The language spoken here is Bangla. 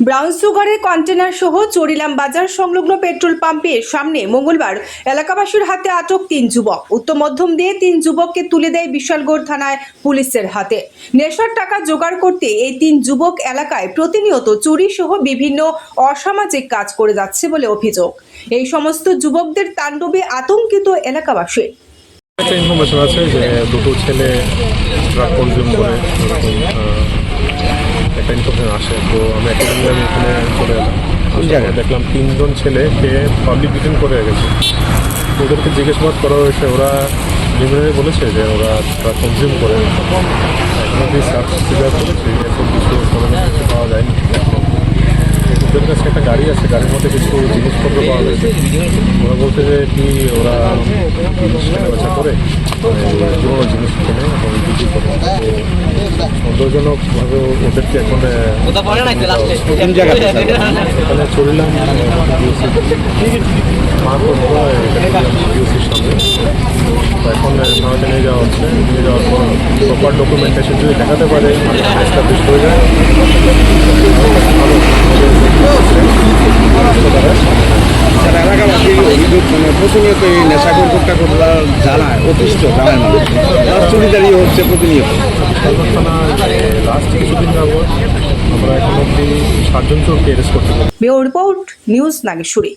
ব্রাউন সুগারের কন্টেনার সহ চরিলাম বাজার সংলগ্ন পেট্রোল পাম্পের সামনে মঙ্গলবার এলাকাবাসীর হাতে আটক তিন যুবক। উত্তর মধ্যম দিয়ে তিন যুবককে তুলে দেয় বিশালগড় থানায় পুলিশের হাতে। নেশার টাকা জোগাড় করতে এই তিন যুবক এলাকায় প্রতিনিয়ত চুরি সহ বিভিন্ন অসামাজিক কাজ করে যাচ্ছে বলে অভিযোগ। এই সমস্ত যুবকদের তাণ্ডবে আতঙ্কিত এলাকাবাসী। একটা ইনফরমেশন আছে যে দুটো ছেলে ড্রাগ কনজিউম করে এরকম, আহ, একটা ইনফরমেশন আসে তো আমি আমি এখানে চলে এলাম। দেখলাম তিনজন ছেলে ছেলেকে পাবলিক ডিটেন করে গেছে ওদেরকে জিজ্ঞাসাবাদ করা হয়েছে ওরা লিমিনারি বলেছে যে ওরা কনজিউম করে। এখন সার্চ ফিগার করেছি এরকম কিছু পাওয়া যায়নি। এখনও। ওদের কাছে একটা গাড়ি আছে গাড়ির মধ্যে কিছু জিনিসপত্র পাওয়া গেছে ওরা বলছে যে কি ওরা জিনিস করে মানে পুরোনো জিনিস কেনে এবং বিক্রি করে। সন্দেহজনকভাবে ওদেরকে এখন? এখানে নিয়ে যাওয়া হচ্ছে নিয়ে যাওয়ার পর প্রপার ডকুমেন্টেশন দেখাতে পারে এস্টাবলিশ হয়ে যায় স্যার এলাকাবাসী অভিযোগ মানে প্রতিনিয়ত এই কোট্টাখোররা জানায় অতিষ্ঠ জানায় না চুরিদারি হচ্ছে প্রতিনিয়ত। আমরা এখন অব্দি সাতজন অ্যারেস্ট করতে পারি রিপোর্ট নিউজ নাগেশ্বরী।